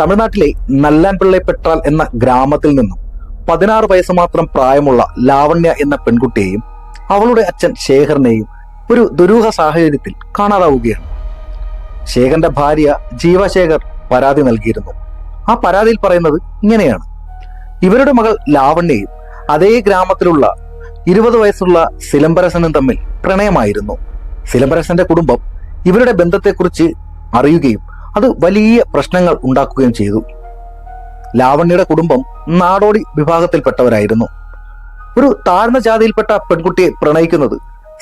തമിഴ്നാട്ടിലെ നല്ലാൻപിള്ളെ പെട്രാൽ എന്ന ഗ്രാമത്തിൽ നിന്നും പതിനാറ് വയസ്സ് മാത്രം പ്രായമുള്ള ലാവണ്യ എന്ന പെൺകുട്ടിയെയും അവളുടെ അച്ഛൻ ശേഖറിനെയും ഒരു ദുരൂഹ സാഹചര്യത്തിൽ കാണാതാവുകയാണ്. ശേഖറിന്റെ ഭാര്യ ജീവശേഖർ പരാതി നൽകിയിരുന്നു. ആ പരാതിയിൽ പറയുന്നത് ഇങ്ങനെയാണ്. ഇവരുടെ മകൾ ലാവണ്യയും അതേ ഗ്രാമത്തിലുള്ള ഇരുപത് വയസ്സുള്ള സിലംബരസനും തമ്മിൽ പ്രണയമായിരുന്നു. സിലംബരസന്റെ കുടുംബം ഇവരുടെ ബന്ധത്തെക്കുറിച്ച് അറിയുകയും അത് വലിയ പ്രശ്നങ്ങൾ ഉണ്ടാക്കുകയും ചെയ്തു. ലാവണ്യയുടെ കുടുംബം നാടോടി വിഭാഗത്തിൽപ്പെട്ടവരായിരുന്നു. ഒരു താഴ്ന്ന ജാതിയിൽപ്പെട്ട പെൺകുട്ടിയെ പ്രണയിക്കുന്നത്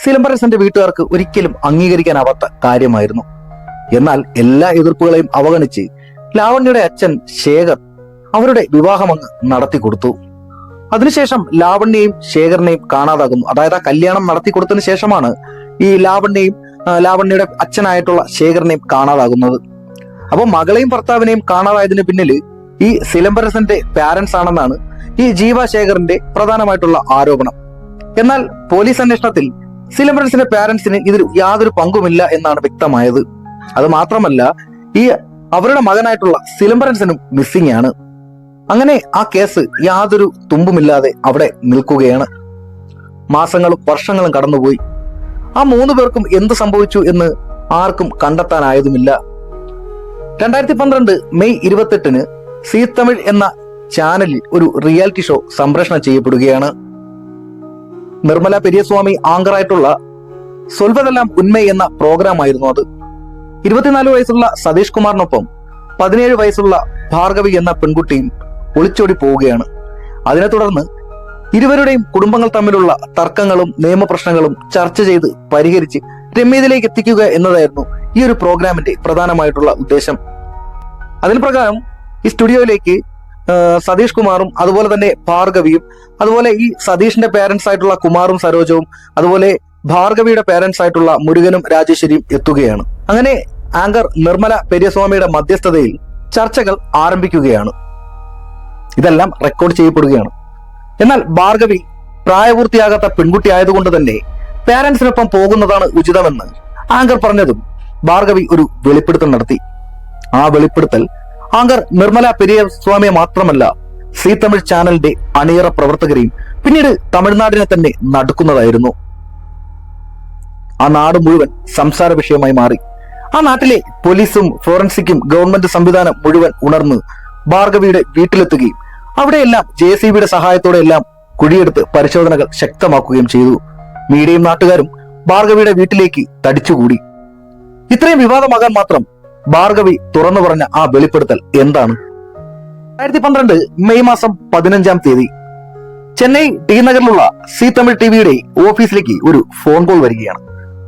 സിലംബരസന്റെ വീട്ടുകാർക്ക് ഒരിക്കലും അംഗീകരിക്കാനാവാത്ത കാര്യമായിരുന്നു. എന്നാൽ എല്ലാ എതിർപ്പുകളെയും അവഗണിച്ച് ലാവണ്യയുടെ അച്ഛൻ ശേഖർ അവരുടെ വിവാഹം അങ്ങ് നടത്തി കൊടുത്തു. അതിനുശേഷം ലാവണ്യയും ശേഖരനെയും കാണാതാകുന്നു. അതായത് ആ കല്യാണം നടത്തി കൊടുത്തതിന് ശേഷമാണ് ഈ ലാവണ്യയും ലാവണ്യയുടെ അച്ഛനായിട്ടുള്ള ശേഖരനെയും കാണാതാകുന്നത്. അപ്പൊ മകളെയും ഭർത്താവിനെയും കാണാതായതിന് പിന്നിൽ ഈ സിലംബരസന്റെ പാരന്റ്സ് ആണെന്നാണ് ഈ ജീവ ശേഖറിന്റെ പ്രധാനമായിട്ടുള്ള ആരോപണം. എന്നാൽ പോലീസ് അന്വേഷണത്തിൽ സിലംബരസിന്റെ പാരന്റ്സിന് ഇതിൽ യാതൊരു പങ്കുമില്ല എന്നാണ് വ്യക്തമായത്. അത് മാത്രമല്ല ഈ അവരുടെ മകനായിട്ടുള്ള സിലംബരൻസിനും മിസ്സിംഗ് ആണ്. അങ്ങനെ ആ കേസ് യാതൊരു തുമ്പുമില്ലാതെ അവിടെ നിൽക്കുകയാണ്. മാസങ്ങളും വർഷങ്ങളും കടന്നുപോയി. ആ മൂന്ന് പേർക്കും എന്ത് സംഭവിച്ചു എന്ന് ആർക്കും കണ്ടെത്താനായതുമില്ല. രണ്ടായിരത്തി പന്ത്രണ്ട് മെയ് ഇരുപത്തെട്ടിന് സീ തമിഴ് എന്ന ചാനലിൽ ഒരു റിയാലിറ്റി ഷോ സംപ്രേഷണം ചെയ്യപ്പെടുകയാണ്. നിർമ്മല പെരിയസ്വാമി ആങ്കറായിട്ടുള്ള സൊൽവതെല്ലാം ഉന്മ എന്ന പ്രോഗ്രാം ആയിരുന്നു അത്. ഇരുപത്തിനാല് വയസ്സുള്ള സതീഷ് കുമാറിനൊപ്പം പതിനേഴ് വയസ്സുള്ള ഭാർഗവി എന്ന പെൺകുട്ടിയും ഒളിച്ചോടി പോവുകയാണ്. അതിനെ തുടർന്ന് ഇരുവരുടെയും കുടുംബങ്ങൾ തമ്മിലുള്ള തർക്കങ്ങളും നിയമപ്രശ്നങ്ങളും ചർച്ച ചെയ്ത് പരിഹരിച്ച് രമ്യതയിലേക്ക് എത്തിക്കുക എന്നതായിരുന്നു ഈ ഒരു പ്രോഗ്രാമിന്റെ പ്രധാനമായിട്ടുള്ള ഉദ്ദേശം. അതിന് പ്രകാരം ഈ സ്റ്റുഡിയോയിലേക്ക് സതീഷ് കുമാറും അതുപോലെ തന്നെ ഭാർഗവിയും അതുപോലെ ഈ സതീഷിന്റെ പേരൻസ് ആയിട്ടുള്ള കുമാറും സരോജവും അതുപോലെ ഭാർഗവിയുടെ പേരൻസ് ആയിട്ടുള്ള മുരുകനും രാജേശ്വരിയും എത്തുകയാണ്. അങ്ങനെ ആങ്കർ നിർമ്മല പെരിയസ്വാമിയുടെ മധ്യസ്ഥതയിൽ ചർച്ചകൾ ആരംഭിക്കുകയാണ്. ഇതെല്ലാം റെക്കോർഡ് ചെയ്യപ്പെടുകയാണ്. എന്നാൽ ഭാർഗവി പ്രായപൂർത്തിയാകാത്ത പെൺകുട്ടി ആയതുകൊണ്ട് തന്നെ പേരൻസിനൊപ്പം പോകുന്നതാണ് ഉചിതമെന്ന് ആങ്കർ പറഞ്ഞതും ഭാർഗവി ഒരു വെളിപ്പെടുത്തൽ നടത്തി. ആ വെളിപ്പെടുത്തൽ ആങ്കർ നിർമ്മല പെരിയ സ്വാമിയെ മാത്രമല്ല സി തമിഴ് ചാനലിന്റെ അണിയറ പ്രവർത്തകരെയും പിന്നീട് തമിഴ്നാടിനെ തന്നെ നടുക്കുന്നതായിരുന്നു. ആ നാട് മുഴുവൻ സംസാര വിഷയമായി മാറി. ആ നാട്ടിലെ പോലീസും ഫോറൻസിക്കും ഗവൺമെന്റ് സംവിധാനം മുഴുവൻ ഉണർന്ന് ഭാർഗവിയുടെ വീട്ടിലെത്തുകയും അവിടെയെല്ലാം ജെ സി ബിയുടെ സഹായത്തോടെ എല്ലാം കുഴിയെടുത്ത് പരിശോധനകൾ ശക്തമാക്കുകയും ചെയ്തു. മീഡിയയും നാട്ടുകാരും ഭാർഗവിയുടെ വീട്ടിലേക്ക് തടിച്ചുകൂടി. ഇത്രയും വിവാദമാകാൻ മാത്രം ഭാർഗവി തുറന്നു പറഞ്ഞ ആ വെളിപ്പെടുത്തൽ എന്താണ്? രണ്ടായിരത്തി പന്ത്രണ്ട് മെയ് മാസം പതിനഞ്ചാം തീയതി ചെന്നൈ ടി നഗറിലുള്ള സി തമിഴ് ടിവിയുടെ ഓഫീസിലേക്ക് ഒരു ഫോൺ കോൾ വരികയാണ്.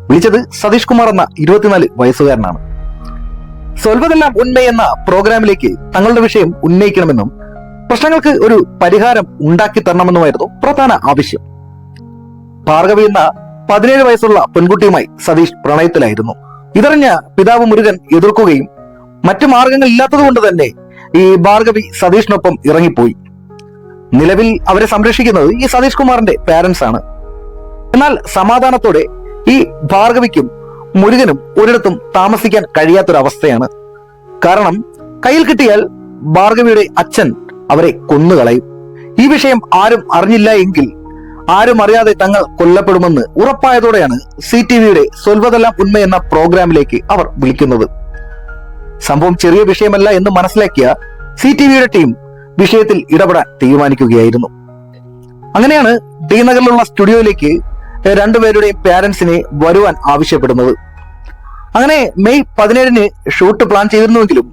വിളിച്ചത് സതീഷ് കുമാർ എന്ന ഇരുപത്തിനാല് വയസ്സുകാരനാണ്. സ്വൽവതെല്ലാം ഉന്മ എന്ന പ്രോഗ്രാമിലേക്ക് തങ്ങളുടെ വിഷയം ഉന്നയിക്കണമെന്നും പ്രശ്നങ്ങൾക്ക് ഒരു പരിഹാരം ഉണ്ടാക്കി തരണമെന്നുമായിരുന്നു പ്രധാന ആവശ്യം. ഭാർഗവി എന്ന പതിനേഴ് വയസ്സുള്ള പെൺകുട്ടിയുമായി സതീഷ് പ്രണയത്തിലായിരുന്നു. ഇതറിഞ്ഞ പിതാവ് മുരുകൻ എതിർക്കുകയും മറ്റു മാർഗങ്ങൾ ഇല്ലാത്തതുകൊണ്ട് തന്നെ ഈ ഭാർഗവി സതീഷിനൊപ്പം ഇറങ്ങിപ്പോയി. നിലവിൽ അവരെ സംരക്ഷിക്കുന്നത് ഈ സതീഷ് കുമാറിന്റെ പാരന്റ്സ് ആണ്. എന്നാൽ സമാധാനത്തോടെ ഈ ഭാർഗവിക്കും മുരുകനും ഒരിടത്തും താമസിക്കാൻ കഴിയാത്തൊരവസ്ഥയാണ്. കാരണം കയ്യിൽ കിട്ടിയാൽ ഭാർഗവിയുടെ അച്ഛൻ അവരെ കൊന്നുകളയും. ഈ വിഷയം ആരും അറിഞ്ഞില്ല എങ്കിൽ ആരും അറിയാതെ തങ്ങൾ കൊല്ലപ്പെടുമെന്ന് ഉറപ്പായതോടെയാണ് സി ടി വിയുടെ സ്വൽവതെല്ലാം ഉണ്മ എന്ന പ്രോഗ്രാമിലേക്ക് അവർ വിളിക്കുന്നത്. സംഭവം ചെറിയ വിഷയമല്ല എന്ന് മനസ്സിലാക്കിയ സി ടി വിയുടെ ടീം വിഷയത്തിൽ ഇടപെടാൻ തീരുമാനിക്കുകയായിരുന്നു. അങ്ങനെയാണ് ഡി നഗറിലുള്ള സ്റ്റുഡിയോയിലേക്ക് രണ്ടുപേരുടെയും പാരന്റ്സിനെ വരുവാൻ ആവശ്യപ്പെടുന്നത്. അങ്ങനെ മെയ് പതിനേഴിന് ഷൂട്ട് പ്ലാൻ ചെയ്തിരുന്നുവെങ്കിലും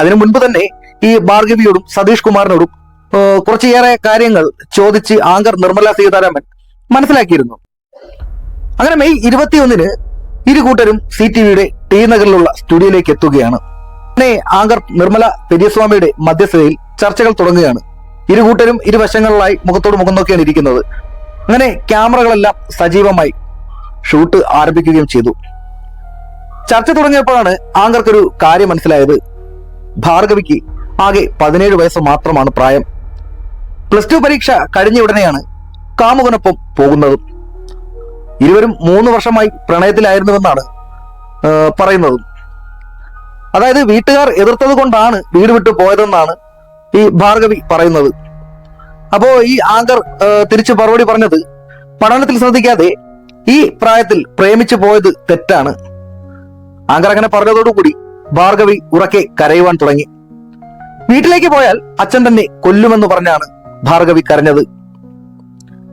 അതിനു മുൻപ് തന്നെ ഈ ഭാർഗവിയോടും സതീഷ് കുമാറിനോടും കുറച്ചേറെ കാര്യങ്ങൾ ചോദിച്ച് ആങ്കർ നിർമ്മല സീതാരാമൻ മനസ്സിലാക്കിയിരുന്നു. അങ്ങനെ മെയ് ഇരുപത്തിയൊന്നിന് ഇരു കൂട്ടരും സി ടി വിയുടെ ടി നഗറിലുള്ള സ്റ്റുഡിയോയിലേക്ക് എത്തുകയാണ്. അങ്ങനെ ആങ്കർ നിർമ്മല പെരിയസ്വാമിയുടെ മധ്യസ്ഥതയിൽ ചർച്ചകൾ തുടങ്ങുകയാണ്. ഇരു കൂട്ടരും ഇരുവശങ്ങളിലായി മുഖത്തോട് മുഖം നോക്കിയാണ് ഇരിക്കുന്നത്. അങ്ങനെ ക്യാമറകളെല്ലാം സജീവമായി ഷൂട്ട് ആരംഭിക്കുകയും ചെയ്തു. ചർച്ച തുടങ്ങിയപ്പോഴാണ് ആങ്കർക്കൊരു കാര്യം മനസ്സിലായത്. ഭാർഗവിക്ക് ആകെ പതിനേഴ് വയസ്സ് മാത്രമാണ് പ്രായം. പ്ലസ് ടു പരീക്ഷ കഴിഞ്ഞ ഉടനെയാണ് കാമുകനൊപ്പം പോകുന്നതും. ഇരുവരും മൂന്ന് വർഷമായി പ്രണയത്തിലായിരുന്നുവെന്നാണ് പറയുന്നതും. അതായത് വീട്ടുകാർ എതിർത്തത് കൊണ്ടാണ് വീട് വിട്ടു പോയതെന്നാണ് ഈ ഭാർഗവി പറയുന്നത്. അപ്പോ ഈ ആങ്കർ തിരിച്ചു മറുപടി പറഞ്ഞത് പഠനത്തിൽ ശ്രദ്ധിക്കാതെ ഈ പ്രായത്തിൽ പ്രേമിച്ചു പോയത് തെറ്റാണ്. ആങ്കർ അങ്ങനെ പറഞ്ഞതോടുകൂടി ഭാർഗവി ഉറക്കെ കരയുവാൻ തുടങ്ങി. വീട്ടിലേക്ക് പോയാൽ അച്ഛൻ തന്നെ കൊല്ലുമെന്ന് പറഞ്ഞാണ് ഭാർഗവി കരഞ്ഞത്.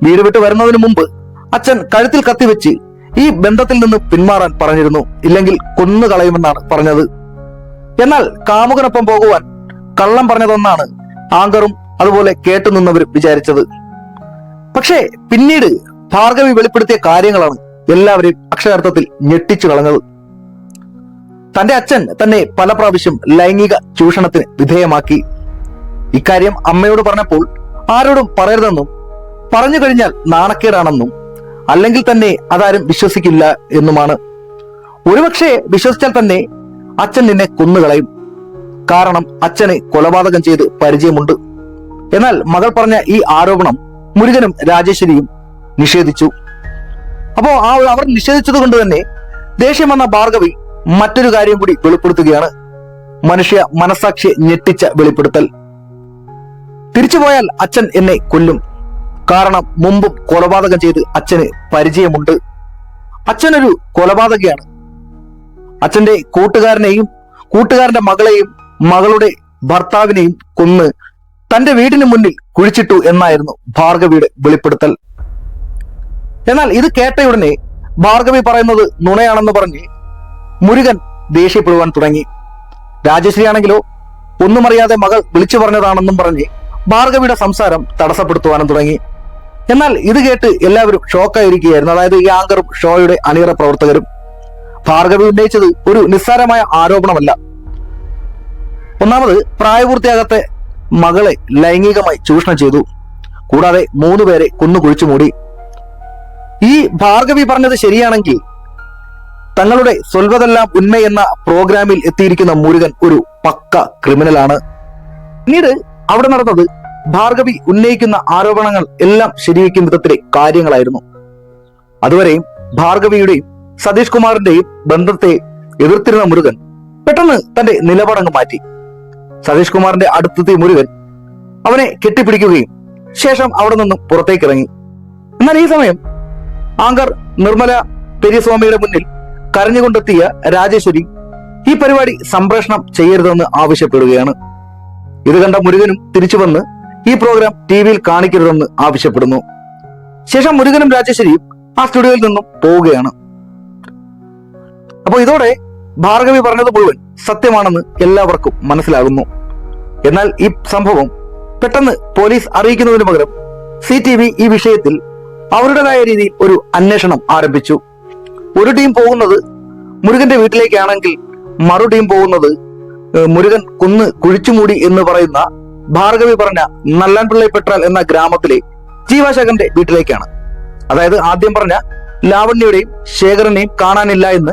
വീട് വിട്ട് വരുന്നതിന് മുമ്പ് അച്ഛൻ കഴുത്തിൽ കത്തിവെച്ച് ഈ ബന്ധത്തിൽ നിന്ന് പിന്മാറാൻ പറഞ്ഞിരുന്നു. ഇല്ലെങ്കിൽ കൊന്നുകളയുമെന്നാണ് പറഞ്ഞത്. എന്നാൽ കാമുകനൊപ്പം പോകുവാൻ കള്ളം പറഞ്ഞതെന്നാണ് ആങ്കറും അതുപോലെ കേട്ടുനിന്നവരും വിചാരിച്ചത്. പക്ഷേ പിന്നീട് ഭാർഗവി വെളിപ്പെടുത്തിയ കാര്യങ്ങളാണ് എല്ലാവരെയും അക്ഷരാർത്ഥത്തിൽ ഞെട്ടിച്ചു കളഞ്ഞത്. തന്റെ അച്ഛൻ തന്നെ പല പ്രാവശ്യം ലൈംഗിക ചൂഷണത്തിന് വിധേയമാക്കി. ഇക്കാര്യം അമ്മയോട് പറഞ്ഞപ്പോൾ ആരോടും പറയരുതെന്നും പറഞ്ഞു കഴിഞ്ഞാൽ നാണക്കേടാണെന്നും അല്ലെങ്കിൽ തന്നെ അതാരും വിശ്വസിക്കില്ല എന്നുമാണ്. ഒരുപക്ഷെ വിശ്വസിച്ചാൽ തന്നെ അച്ഛൻ നിന്നെ കൊന്നുകളയും. കാരണം അച്ഛനെ കൊലപാതകം ചെയ്ത് പരിചയമുണ്ട്. എന്നാൽ മകൾ പറഞ്ഞ ഈ ആരോപണം മുരുകനും രാജേശ്വരിയും നിഷേധിച്ചു. അപ്പോ ആ അവർ നിഷേധിച്ചത് കൊണ്ട് തന്നെ ദേഷ്യം വന്ന ഭാർഗവി മറ്റൊരു കാര്യം കൂടി വെളിപ്പെടുത്തുകയാണ്. മനുഷ്യ മനസാക്ഷിയെ ഞെട്ടിച്ച വെളിപ്പെടുത്തൽ. തിരിച്ചുപോയാൽ അച്ഛൻ എന്നെ കൊല്ലും. കാരണം മുമ്പും കൊലപാതകം ചെയ്ത് അച്ഛന് പരിചയമുണ്ട്. അച്ഛനൊരു കൊലപാതകയാണ്. അച്ഛന്റെ കൂട്ടുകാരനെയും കൂട്ടുകാരന്റെ മകളെയും മകളുടെ ഭർത്താവിനെയും കൊന്ന് തന്റെ വീടിന് മുന്നിൽ കുഴിച്ചിട്ടു എന്നായിരുന്നു ഭാർഗവിയുടെ വെളിപ്പെടുത്തൽ. എന്നാൽ ഇത് കേട്ടയുടനെ ഭാർഗവി പറയുന്നത് നുണയാണെന്ന് പറഞ്ഞ് മുരുകൻ ദേഷ്യപ്പെടുവാൻ തുടങ്ങി. രാജശ്രീ ആണെങ്കിലോ ഒന്നുമറിയാതെ മകൾ വിളിച്ചു പറഞ്ഞതാണെന്നും പറഞ്ഞ് ഭാർഗവിയുടെ സംസാരം തടസ്സപ്പെടുത്തുവാനും തുടങ്ങി. എന്നാൽ ഇത് കേട്ട് എല്ലാവരും ഷോക്കായിരിക്കുകയായിരുന്നു. അതായത് ഈ ആങ്കറും ഷോയുടെ അണിയറ പ്രവർത്തകരും. ഭാർഗവി ഉന്നയിച്ചത് ഒരു നിസ്സാരമായ ആരോപണമല്ല. ഒന്നാമത് പ്രായപൂർത്തിയാകാത്ത മകളെ ലൈംഗികമായി ചൂഷണം ചെയ്തു. കൂടാതെ മൂന്ന് പേരെ കുന്നു കുഴിച്ചു മൂടി. ഈ ഭാർഗവി പറഞ്ഞത് ശരിയാണെങ്കിൽ തങ്ങളുടെ സ്വൽവതെല്ലാം ഉന്മ എന്ന പ്രോഗ്രാമിൽ എത്തിയിരിക്കുന്ന മുരുകൻ ഒരു പക്ക ക്രിമിനലാണ്. പിന്നീട് അവിടെ നടന്നത് ഭാർഗവി ഉന്നയിക്കുന്ന ആരോപണങ്ങൾ എല്ലാം ശരിവയ്ക്കും വിധത്തിലെ കാര്യങ്ങളായിരുന്നു. അതുവരെയും ഭാർഗവിയുടെയും സതീഷ് കുമാറിന്റെയും ബന്ധത്തെ എതിർത്തിരുന്ന മുരുകൻ പെട്ടെന്ന് തന്റെ നിലപാടങ്ങ് മാറ്റി. സതീഷ് കുമാറിന്റെ അടുത്തെത്തിയ മുരുകൻ അവനെ കെട്ടിപ്പിടിക്കുകയും ശേഷം അവിടെ നിന്നും പുറത്തേക്ക് ഇറങ്ങി എന്നാൽ ഈ സമയം ആങ്കർ നിർമ്മല പെരിയസ്വാമിയുടെ മുന്നിൽ കരഞ്ഞുകൊണ്ടെത്തിയ രാജേശ്വരി ഈ പരിപാടി സംപ്രേഷണം ചെയ്യരുതെന്ന് ആവശ്യപ്പെടുകയാണ്. ഇത് കണ്ട മുരുകനും തിരിച്ചു വന്ന് ഈ പ്രോഗ്രാം ടി വിയിൽ കാണിക്കരുതെന്ന് ആവശ്യപ്പെടുന്നു. ശേഷം മുരുകനും രാജേശ്വരിയും ആ സ്റ്റുഡിയോയിൽ നിന്നും പോവുകയാണ്. അപ്പോൾ ഇതോടെ ഭാർഗവി പറഞ്ഞത് മുഴുവൻ സത്യമാണെന്ന് എല്ലാവർക്കും മനസ്സിലാകുന്നു. എന്നാൽ ഈ സംഭവം പെട്ടെന്ന് പോലീസ് അറിയിക്കുന്നതിന് പകരം സി ടി വി ഈ വിഷയത്തിൽ അവരുടേതായ രീതിയിൽ ഒരു അന്വേഷണം ആരംഭിച്ചു. ഒരു ടീം പോകുന്നത് മുരുകന്റെ വീട്ടിലേക്കാണെങ്കിൽ മറു ടീം പോകുന്നത് മുരുകൻ കുന്ന് കുഴിച്ചുമൂടി എന്ന് പറയുന്ന ഭാർഗവി പറഞ്ഞ നല്ലാൻപിള്ളി പെട്രാൽ എന്ന ഗ്രാമത്തിലെ ജീവാശേഖരന്റെ വീട്ടിലേക്കാണ്. അതായത് ആദ്യം പറഞ്ഞ ലാവണ്യയുടെയും ശേഖരനെയും കാണാനില്ല എന്ന്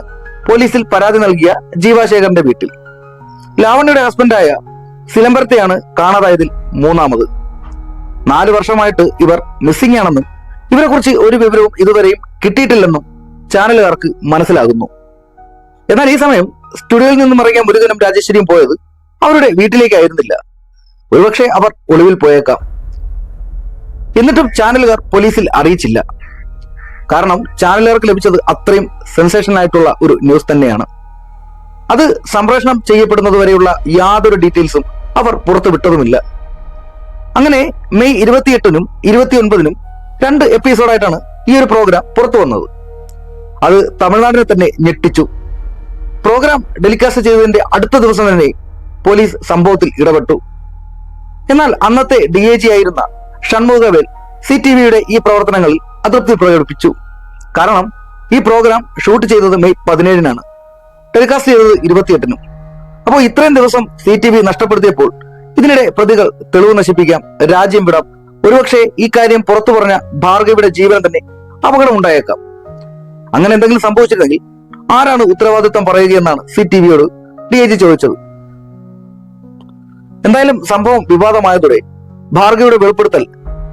പോലീസിൽ പരാതി നൽകിയ ജീവാശേഖരന്റെ വീട്ടിൽ. ലാവണ്യയുടെ ഹസ്ബൻഡായ സിലംബരത്തെയാണ് കാണാതായതിൽ മൂന്നാമത്. നാല് വർഷമായിട്ട് ഇവർ മിസ്സിംഗ് ആണെന്നും ഇവരെ കുറിച്ച് ഒരു വിവരവും ഇതുവരെയും കിട്ടിയിട്ടില്ലെന്നും ചാനലുകാർക്ക് മനസ്സിലാകുന്നു. എന്നാൽ ഈ സമയം സ്റ്റുഡിയോയിൽ നിന്നും ഇറങ്ങിയ മുരുകനും രാജേശ്വരിയും പോയത് അവരുടെ വീട്ടിലേക്കായിരുന്നില്ല. ഒരുപക്ഷെ അവർ ഒളിവിൽ പോയേക്കാം. എന്നിട്ടും ചാനലുകാർ പോലീസിൽ അറിയിച്ചില്ല. കാരണം ചാനലുകാർക്ക് ലഭിച്ചത് അത്രയും സെൻസേഷൻ ആയിട്ടുള്ള ഒരു ന്യൂസ് തന്നെയാണ്. അത് സംപ്രേഷണം ചെയ്യപ്പെടുന്നത് വരെയുള്ള യാതൊരു ഡീറ്റെയിൽസും അവർ പുറത്തുവിട്ടതുമില്ല അങ്ങനെ മെയ് ഇരുപത്തിയെട്ടിനും ഇരുപത്തിയൊൻപതിനും രണ്ട് എപ്പിസോഡായിട്ടാണ് ഈ ഒരു പ്രോഗ്രാം പുറത്തു വന്നത്. അത് തമിഴ്നാടിനെ തന്നെ ഞെട്ടിച്ചു. പ്രോഗ്രാം ടെലികാസ്റ്റ് ചെയ്തതിന്റെ അടുത്ത ദിവസം തന്നെ പോലീസ് സംഭവത്തിൽ ഇടപെട്ടു. എന്നാൽ അന്നത്തെ ഡി എ ജി ആയിരുന്ന ഷൺമുഖവേൽ സി ടി വിയുടെ ഈ പ്രവർത്തനങ്ങളിൽ അതൃപ്തി പ്രകടിപ്പിച്ചു. കാരണം ഈ പ്രോഗ്രാം ഷൂട്ട് ചെയ്തത് മെയ് പതിനേഴിനാണ്. ടെലികാസ്റ്റ് ചെയ്തത് ഇരുപത്തിയെട്ടിനും. അപ്പോൾ ഇത്രയും ദിവസം സി ടി വി നഷ്ടപ്പെടുത്തിയപ്പോൾ ഇതിനിടെ പ്രതികൾ തെളിവ് നശിപ്പിക്കാം രാജ്യം വിടാം. ഒരുപക്ഷെ ഈ കാര്യം പുറത്തു പറഞ്ഞ ഭാർഗവിയുടെ ജീവനം തന്നെ അപകടം ഉണ്ടായേക്കാം അങ്ങനെ എന്തെങ്കിലും സംഭവിച്ചിരുന്നെങ്കിൽ ആരാണ് ഉത്തരവാദിത്വം പറയുകയെന്നാണ് സി ടി വിയോട് ഡി ഐ ജി ചോദിച്ചത്. എന്തായാലും സംഭവം വിവാദമായതോടെ ഭാർഗവിയുടെ വെളിപ്പെടുത്തൽ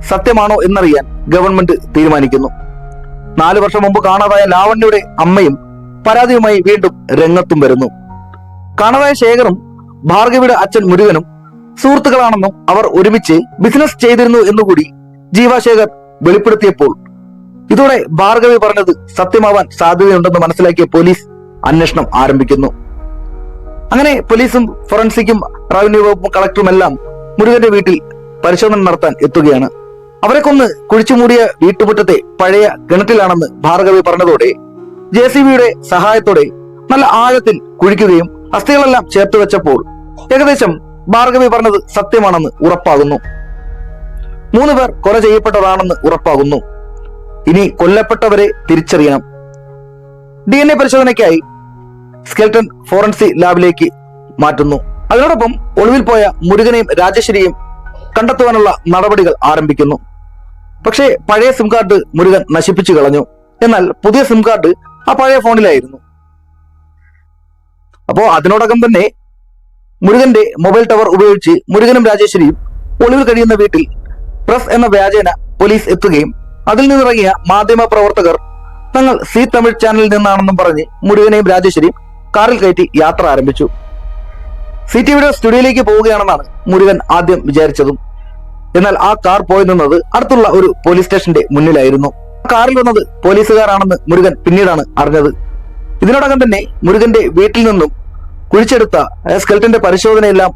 സത്യമാണോ എന്നറിയാൻ ഗവൺമെന്റ് തീരുമാനിക്കുന്നു. നാലു വർഷം മുമ്പ് കാണാതായ ലാവണ്യയുടെ അമ്മയും പരാതിയുമായി വീണ്ടും രംഗത്തും വരുന്നു. കാണാതായ ശേഖറും ഭാർഗവിയുടെ അച്ഛൻ മുരുകനും സുഹൃത്തുക്കളാണെന്നും അവർ ഒരുമിച്ച് ബിസിനസ് ചെയ്തിരുന്നു എന്നുകൂടി ജീവാശേഖർ വെളിപ്പെടുത്തിയപ്പോൾ ഇതോടെ ഭാർഗവി പറഞ്ഞത് സത്യമാവാൻ സാധ്യതയുണ്ടെന്ന് മനസ്സിലാക്കിയ പോലീസ് അന്വേഷണം ആരംഭിക്കുന്നു. അങ്ങനെ പോലീസും ഫോറൻസിക്കും റവന്യൂ വകുപ്പും കളക്ടറും എല്ലാം മുരുകന്റെ വീട്ടിൽ പരിശോധന നടത്താൻ എത്തുകയാണ്. അവരെ കൊന്ന് കുഴിച്ചുമൂടിയ വീട്ടുമുറ്റത്തെ പഴയ കിണറ്റിലാണെന്ന് ഭാർഗവി പറഞ്ഞതോടെ ജെ സി ബിയുടെ സഹായത്തോടെ നല്ല ആഴത്തിൽ കുഴിക്കുകയും അസ്ഥികളെല്ലാം ചേർത്ത് വെച്ചപ്പോൾ ഏകദേശം ഭാർഗവി പറഞ്ഞത് സത്യമാണെന്ന് ഉറപ്പാകുന്നു. മൂന്ന് പേർ കൊല ചെയ്യപ്പെട്ടതാണെന്ന് ഉറപ്പാകുന്നു. ഇനി കൊല്ലപ്പെട്ടവരെ തിരിച്ചറിയണം. ഡി എൻ എ പരിശോധനയ്ക്കായി സ്കെൽട്ടൺ ഫോറൻസി ലാബിലേക്ക് മാറ്റുന്നു. അതിനോടൊപ്പം ഒളിവിൽ പോയ മുരുകനെയും രാജശ്വരിയും കണ്ടെത്തുവാനുള്ള നടപടികൾ ആരംഭിക്കുന്നു. പക്ഷേ പഴയ സിം കാർഡ് മുരുകൻ നശിപ്പിച്ചു കളഞ്ഞു. എന്നാൽ പുതിയ സിം കാർഡ് ആ പഴയ ഫോണിലായിരുന്നു. അപ്പോ അതിനോടകം തന്നെ മുരുകന്റെ മൊബൈൽ ടവർ ഉപയോഗിച്ച് മുരുകനും രാജേശ്വരിയും ഒളിവിൽ കഴിയുന്ന വീട്ടിൽ പ്രസ് എന്ന വ്യാജേന പോലീസ് എത്തുകയും അതിൽ നിന്നിറങ്ങിയ മാധ്യമ പ്രവർത്തകർ തങ്ങൾ സി തമിഴ് ചാനലിൽ നിന്നാണെന്നും പറഞ്ഞ് മുരുകനെയും രാജേശ്വരിയും കാറിൽ കയറ്റി യാത്ര ആരംഭിച്ചു. സി ടിവിയുടെ സ്റ്റുഡിയോയിലേക്ക് പോവുകയാണെന്നാണ് മുരുകൻ ആദ്യം വിചാരിച്ചതും. എന്നാൽ ആ കാർ പോയി നിന്നത് അടുത്തുള്ള ഒരു പോലീസ് സ്റ്റേഷന്റെ മുന്നിലായിരുന്നു. കാറിൽ വന്നത് പോലീസുകാരാണെന്ന് മുരുകൻ പിന്നീടാണ് അറിഞ്ഞത്. ഇതിനോടകം തന്നെ മുരുകന്റെ വീട്ടിൽ നിന്നും കുഴിച്ചെടുത്ത സ്കെൽറ്റന്റെ പരിശോധനയെല്ലാം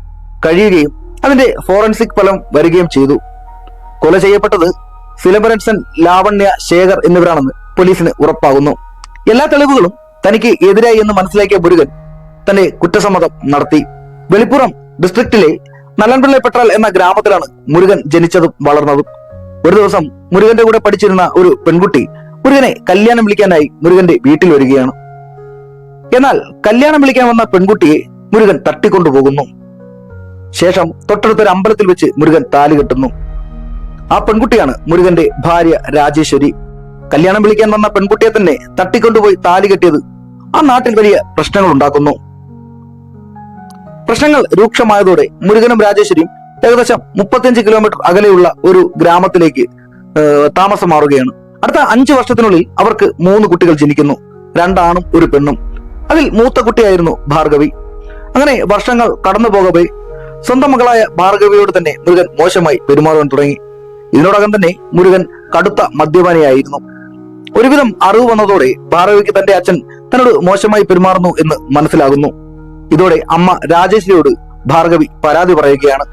കഴിയുകയും അതിന്റെ ഫോറൻസിക് ഫലം വരികയും ചെയ്തു. കൊല ചെയ്യപ്പെട്ടത് സിലംബരൻസൻ ലാവണ്യ ശേഖർ എന്നിവരാണെന്ന് പോലീസിന് ഉറപ്പാകുന്നു. എല്ലാ തെളിവുകളും തനിക്ക് എതിരായി എന്ന് മനസ്സിലാക്കിയ മുരുകൻ തന്റെ കുറ്റസമ്മതം നടത്തി. വെളിപ്പുറം ഡിസ്ട്രിക്റ്റിലെ നല്ലൻപിള്ളി പെട്രാൽ എന്ന ഗ്രാമത്തിലാണ് മുരുകൻ ജനിച്ചതും വളർന്നതും. ഒരു ദിവസം മുരുകന്റെ കൂടെ പഠിച്ചിരുന്ന ഒരു പെൺകുട്ടി മുരുകനെ കല്യാണം വിളിക്കാനായി മുരുകന്റെ വീട്ടിൽ വരികയാണ്. എന്നാൽ കല്യാണം വിളിക്കാൻ വന്ന പെൺകുട്ടിയെ മുരുകൻ തട്ടിക്കൊണ്ടുപോകുന്നു. ശേഷം തൊട്ടടുത്തൊരു അമ്പലത്തിൽ വെച്ച് മുരുകൻ താലി കെട്ടുന്നു. ആ പെൺകുട്ടിയാണ് മുരുകന്റെ ഭാര്യ രാജേശ്വരി. കല്യാണം വിളിക്കാൻ വന്ന പെൺകുട്ടിയെ തന്നെ തട്ടിക്കൊണ്ടുപോയി താലി കെട്ടിയത് ആ നാട്ടിൽ വലിയ പ്രശ്നങ്ങൾ ഉണ്ടാക്കുന്നു. പ്രശ്നങ്ങൾ രൂക്ഷമായതോടെ മുരുകനും രാജേശ്വരിയും ഏകദേശം മുപ്പത്തിയഞ്ച് കിലോമീറ്റർ അകലെയുള്ള ഒരു ഗ്രാമത്തിലേക്ക് താമസം മാറുകയാണ്. അടുത്ത അഞ്ചു വർഷത്തിനുള്ളിൽ അവർക്ക് മൂന്ന് കുട്ടികൾ ജനിക്കുന്നു. രണ്ടാണും ഒരു പെണ്ണും. അതിൽ മൂത്ത കുട്ടിയായിരുന്നു ഭാർഗവി. അങ്ങനെ വർഷങ്ങൾ കടന്നു പോകവേ സ്വന്തം മകളായ ഭാർഗവിയോട് തന്നെ മുരുകൻ മോശമായി പെരുമാറുവാൻ തുടങ്ങി. ഇതിനോടകം തന്നെ മുരുകൻ കടുത്ത മദ്യപാനിയായിരുന്നു. ഒരുവിധം അറിവ് വന്നതോടെ ഭാർഗവിക്ക് തന്റെ അച്ഛൻ തന്നോട് മോശമായി പെരുമാറുന്നു എന്ന് മനസ്സിലാകുന്നു. ഇതോടെ അമ്മ രാജേശ്വരിയോട് ഭാർഗവി പരാതി പറയുകയാണ്.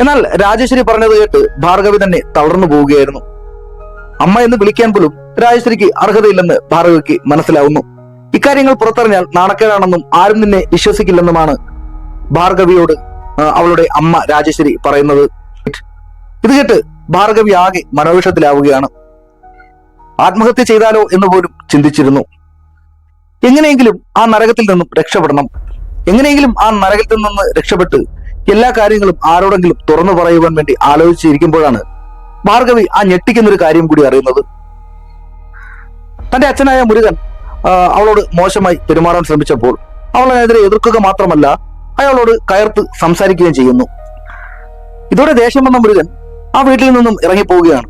എന്നാൽ രാജേശ്വരി പറഞ്ഞത് കേട്ട് ഭാർഗവി തന്നെ തളർന്നു പോവുകയായിരുന്നു. അമ്മ എന്ന് വിളിക്കാൻ പോലും രാജേശ്വരിക്ക് അർഹതയില്ലെന്ന് ഭാർഗവിക്ക് മനസ്സിലാവുന്നു. ഇക്കാര്യങ്ങൾ പുറത്തറിഞ്ഞാൽ നാണക്കേടാണെന്നും ആരും നിന്നെ വിശ്വസിക്കില്ലെന്നുമാണ് ഭാർഗവിയോട് അവളുടെ അമ്മ രാജേശ്വരി പറയുന്നത്. ഇത് കേട്ട് ഭാർഗവി ആകെ മനോവിഷത്തിലാവുകയാണ്. ആത്മഹത്യ ചെയ്താലോ എന്ന് പോലും ചിന്തിച്ചിരുന്നു. എങ്ങനെയെങ്കിലും ആ നരകത്തിൽ നിന്നും രക്ഷപ്പെടണം. എങ്ങനെയെങ്കിലും ആ നരകത്തിൽ നിന്ന് രക്ഷപ്പെട്ട് എല്ലാ കാര്യങ്ങളും ആരോടെങ്കിലും തുറന്നു പറയുവാൻ വേണ്ടി ആലോചിച്ചിരിക്കുമ്പോഴാണ് ഭാർഗവി ആ ഞെട്ടിക്കുന്ന ഒരു കാര്യം കൂടി അറിയുന്നത്. തന്റെ അച്ഛനായ മുരുകൻ അവളോട് മോശമായി പെരുമാറാൻ ശ്രമിച്ചപ്പോൾ അവൾ എതിർക്കുക മാത്രമല്ല അയാളോട് കയർത്ത് സംസാരിക്കുകയും ചെയ്യുന്നു. ഇതോടെ ദേഷ്യം വന്ന മുരുകൻ ആ വീട്ടിൽ നിന്നും ഇറങ്ങിപ്പോവുകയാണ്.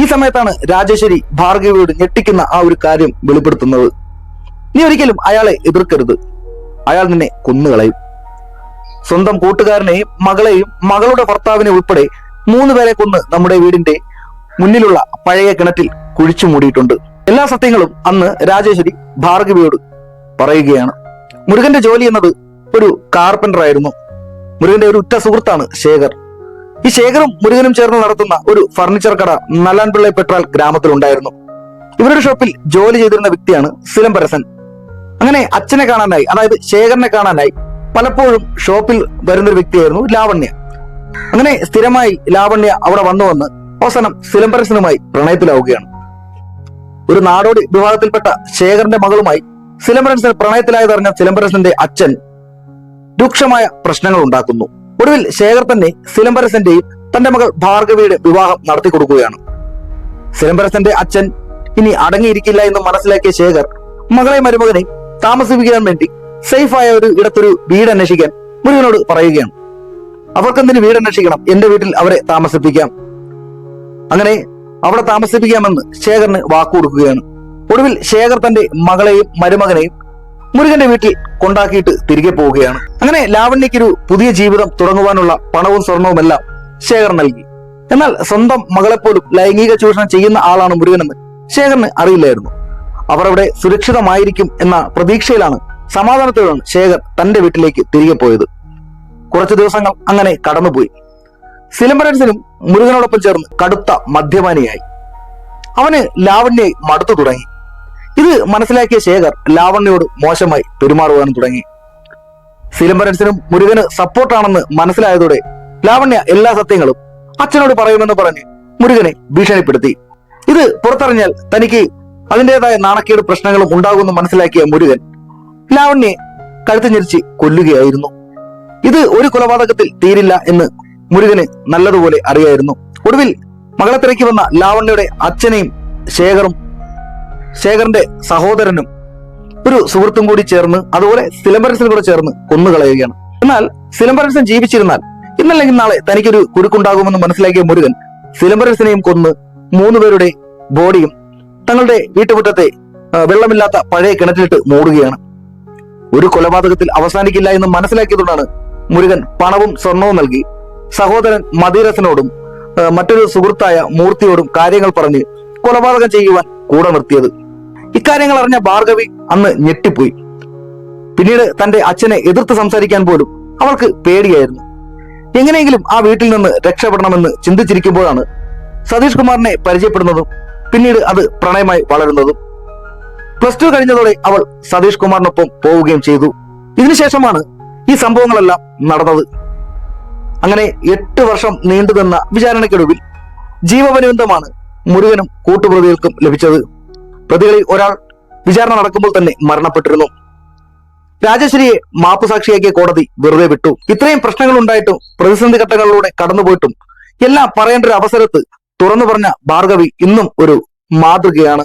ഈ സമയത്താണ് രാജേശ്വരി ഭാർഗവിയോട് ഞെട്ടിക്കുന്ന ആ ഒരു കാര്യം വെളിപ്പെടുത്തുന്നത്. നീ ഒരിക്കലും അയാളെ എതിർക്കരുത്. അയാൾ നിന്നെ കൊന്നുകളയും. സ്വന്തം കൂട്ടുകാരനെയും മകളെയും മകളുടെ ഭർത്താവിനെ ഉൾപ്പെടെ മൂന്ന് പേരെ കൊന്ന് നമ്മുടെ വീടിന്റെ മുന്നിലുള്ള പഴയ കിണറ്റിൽ കുഴിച്ചു മൂടിയിട്ടുണ്ട്. എല്ലാ സത്യങ്ങളും അന്ന് രാജേശ്വരി ഭാർഗവിയോട് പറയുകയാണ്. മുരുകന്റെ ജോലി എന്നത് ഒരു കാർപ്പന്റർ ആയിരുന്നു മുരുകന്റെ ഒരു ഉറ്റ സുഹൃത്താണ് ശേഖർ. ഈ ശേഖറും മുരുകനും ചേർന്ന് നടത്തുന്ന ഒരു ഫർണിച്ചർ കട നല്ലാൻപിള്ളை പെട്രാൽ ഗ്രാമത്തിലുണ്ടായിരുന്നു. ഇവരുടെ ഷോപ്പിൽ ജോലി ചെയ്തിരുന്ന വ്യക്തിയാണ് സിലംബരസൻ അങ്ങനെ അച്ഛനെ കാണാനായി അതായത് ശേഖരനെ കാണാനായി പലപ്പോഴും ഷോപ്പിൽ വരുന്നൊരു വ്യക്തിയായിരുന്നു ലാവണ്യ. അങ്ങനെ സ്ഥിരമായി ലാവണ്യ അവിടെ വന്നു വന്ന് അവസാനം സിലംബരസനുമായി പ്രണയത്തിലാവുകയാണ്. ഒരു നാടോടി വിഭാഗത്തിൽപ്പെട്ട ശേഖരന്റെ മകളുമായി സിലംബരസൻ പ്രണയത്തിലായതറിഞ്ഞ സിലംബരസന്റെ അച്ഛൻ രൂക്ഷമായ പ്രശ്നങ്ങൾ ഉണ്ടാക്കുന്നു. ഒടുവിൽ ശേഖർ തന്നെ സിലംബരസന്റെയും തന്റെ മകൾ ഭാർഗവിയുടെ വിവാഹം നടത്തി കൊടുക്കുകയാണ്. സിലംബരസന്റെ അച്ഛൻ ഇനി അടങ്ങിയിരിക്കില്ല എന്ന് മനസ്സിലാക്കിയ ശേഖർ മകളെ മരുമകനെ താമസിപ്പിക്കാൻ വേണ്ടി സേഫായ ഒരു ഇടത്തൊരു വീട് അന്വേഷിക്കാൻ മുരുകനോട് പറയുകയാണ്. അവർക്കെന്തിന് വീട് അന്വേഷിക്കണം? എന്റെ വീട്ടിൽ അവരെ താമസിപ്പിക്കാം. അങ്ങനെ അവിടെ താമസിപ്പിക്കാമെന്ന് ശേഖറിന് വാക്കുകൊടുക്കുകയാണ്. ഒടുവിൽ ശേഖർ തന്റെ മകളെയും മരുമകനെയും മുരുകന്റെ വീട്ടിൽ കൊണ്ടാക്കിയിട്ട് തിരികെ പോവുകയാണ്. അങ്ങനെ ലാവണ്യക്കൊരു പുതിയ ജീവിതം തുടങ്ങുവാനുള്ള പണവും സ്വർണവും എല്ലാം ശേഖർ നൽകി. എന്നാൽ സ്വന്തം മകളെപ്പോലും ലൈംഗിക ചൂഷണം ചെയ്യുന്ന ആളാണ് മുരുകനെന്ന് ശേഖറിന് അറിയില്ലായിരുന്നു. അവർ അവിടെ സുരക്ഷിതമായിരിക്കും എന്ന പ്രതീക്ഷയിലാണ് സമാധാനത്തോടാണ് ശേഖർ തന്റെ വീട്ടിലേക്ക് തിരികെ പോയത്. കുറച്ചു ദിവസങ്ങൾ അങ്ങനെ കടന്നുപോയി. സിലംബരൻസിനും മുരുകനോടൊപ്പം ചേർന്ന് കടുത്ത മദ്യപാനിയായി. അവന് ലാവണ്യായി മടുത്തു തുടങ്ങി. ഇത് മനസ്സിലാക്കിയ ശേഖർ ലാവണ്യോട് മോശമായി പെരുമാറുവാനും തുടങ്ങി. സിലംബരൻസിനും മുരുകന് സപ്പോർട്ടാണെന്ന് മനസ്സിലായതോടെ ലാവണ്യ എല്ലാ സത്യങ്ങളും അച്ഛനോട് പറയുമെന്ന് പറഞ്ഞ് മുരുകനെ ഭീഷണിപ്പെടുത്തി. ഇത് പുറത്തറിഞ്ഞാൽ തനിക്ക് അതിന്റെതായ നാണക്കേട് പ്രശ്നങ്ങളും ഉണ്ടാകുമെന്ന് മനസ്സിലാക്കിയ മുരുകൻ ലാവണ്യെ കഴുത്തു ഞെരിച്ച് കൊല്ലുകയായിരുന്നു. ഇത് ഒരു കൊലപാതകത്തിൽ തീരില്ല എന്ന് മുരുകന് നല്ലതുപോലെ അറിയായിരുന്നു. ഒടുവിൽ മകളെ തിരക്കി വന്ന ലാവണ്യയുടെ അച്ഛനെയും ശേഖറും ശേഖറിന്റെ സഹോദരനും ഒരു സുഹൃത്തും കൂടി ചേർന്ന് അതുപോലെ സിലംബരൻസിനും കൂടെ ചേർന്ന് കൊന്നുകളയുകയാണ്. എന്നാൽ സിലംബരൻസൻ ജീവിച്ചിരുന്നാൽ ഇന്നല്ലെങ്കിൽ നാളെ തനിക്കൊരു കുരുക്കുണ്ടാകുമെന്ന് മനസ്സിലാക്കിയ മുരുകൻ സിലംബരൻസിനെയും കൊന്ന് മൂന്നുപേരുടെ ബോഡിയും തങ്ങളുടെ വീട്ടുമുറ്റത്തെ വെള്ളമില്ലാത്ത പഴയ കിണറ്റിലിട്ട് മൂടുകയാണ്. ഒരു കൊലപാതകത്തിൽ അവസാനിക്കില്ല എന്ന് മനസ്സിലാക്കിയതുകൊണ്ടാണ് മുരുകൻ പണവും സ്വർണവും നൽകി സഹോദരൻ മദീരസനോടും മറ്റൊരു സുഹൃത്തായ മൂർത്തിയോടും കാര്യങ്ങൾ പറഞ്ഞ് കൊലപാതകം ചെയ്യുവാൻ കൂടെ നിർത്തിയത്. ഇക്കാര്യങ്ങൾ അറിഞ്ഞ ഭാർഗവി അന്ന് ഞെട്ടിപ്പോയി. പിന്നീട് തന്റെ അച്ഛനെ എതിർത്ത് സംസാരിക്കാൻ പോലും അവൾക്ക് പേടിയായിരുന്നു. എങ്ങനെയെങ്കിലും ആ വീട്ടിൽ നിന്ന് രക്ഷപ്പെടണമെന്ന് ചിന്തിച്ചിരിക്കുമ്പോഴാണ് സതീഷ് കുമാറിനെ പരിചയപ്പെടുന്നതും പിന്നീട് അത് പ്രണയമായി വളരുന്നതും. പ്ലസ് ടു കഴിഞ്ഞതോടെ അവൾ സതീഷ് കുമാറിനൊപ്പം പോവുകയും ചെയ്തു. ഇതിനുശേഷമാണ് ഈ സംഭവങ്ങളെല്ലാം നടന്നത്. അങ്ങനെ എട്ട് വർഷം നീണ്ടുനിന്ന വിചാരണയ്ക്കൊടുവിൽ ജീവപര്യന്തമാണ് മുരുകനും കൂട്ടുപ്രതികൾക്കും ലഭിച്ചത്. പ്രതികളിൽ ഒരാൾ വിചാരണ നടക്കുമ്പോൾ തന്നെ മരണപ്പെട്ടിരുന്നു. രാജശ്രീയെ മാപ്പുസാക്ഷിയാക്കിയ കോടതി വെറുതെ വിട്ടു. ഇത്രയും പ്രശ്നങ്ങൾ ഉണ്ടായിട്ടും പ്രതിസന്ധി ഘട്ടങ്ങളിലൂടെ കടന്നുപോയിട്ടും എല്ലാം പറയേണ്ട ഒരു അവസരത്ത് തുറന്നു പറഞ്ഞ ഭാർഗവി ഇന്നും ഒരു മാതൃകയാണ്.